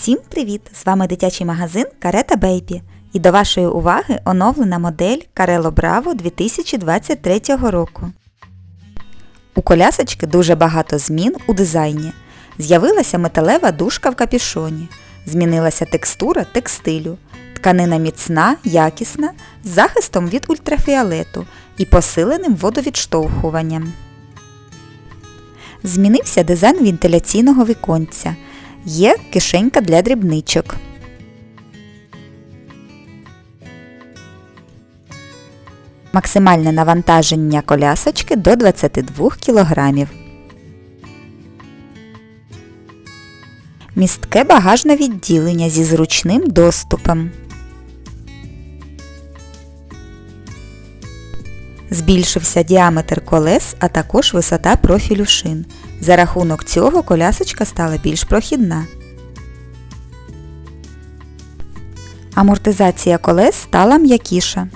Всім привіт! З вами дитячий магазин Карета Бейбі. І до вашої уваги оновлена модель Карело Браво 2023 року. У колясочки дуже багато змін у дизайні. З'явилася металева дужка в капюшоні. Змінилася текстура текстилю. Тканина міцна, якісна, з захистом від ультрафіолету і посиленим водовідштовхуванням. Змінився дизайн вентиляційного віконця. Є кишенька для дрібничок. Максимальне навантаження колясочки до 22 кг. Містке багажне відділення зі зручним доступом. Збільшився діаметр колес, а також висота профілю шин. За рахунок цього колясочка стала більш прохідна. Амортизація колес стала м'якіша.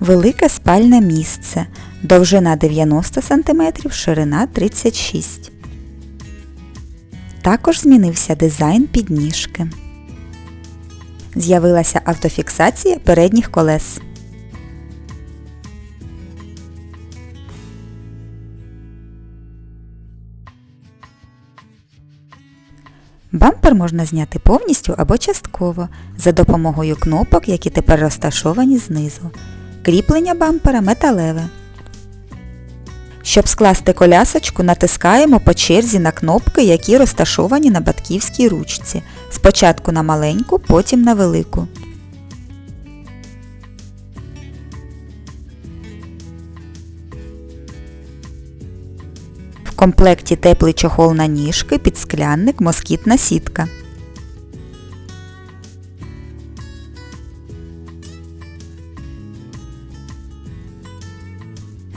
Велике спальне місце. Довжина 90 см, ширина 36 Також змінився дизайн підніжки. З'явилася автофіксація передніх колес. Бампер можна зняти повністю або частково за допомогою кнопок, які тепер розташовані знизу. Кріплення бампера металеве. Щоб скласти колясочку, натискаємо по черзі на кнопки, які розташовані на батьківській ручці. Спочатку на маленьку, потім на велику. В комплекті теплий чохол на ніжки, підсклянник, москітна сітка.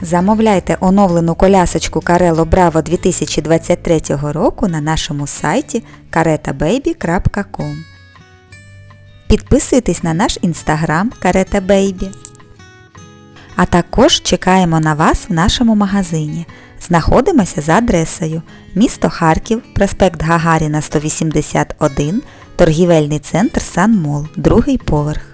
Замовляйте оновлену колясочку Carello Bravo 2023 року на нашому сайті karetababy.com Підписуйтесь на наш інстаграм Careta Baby. А також чекаємо на вас в нашому магазині. Знаходимося за адресою місто Харків, проспект Гагаріна 181, торгівельний центр Санмол, другий поверх.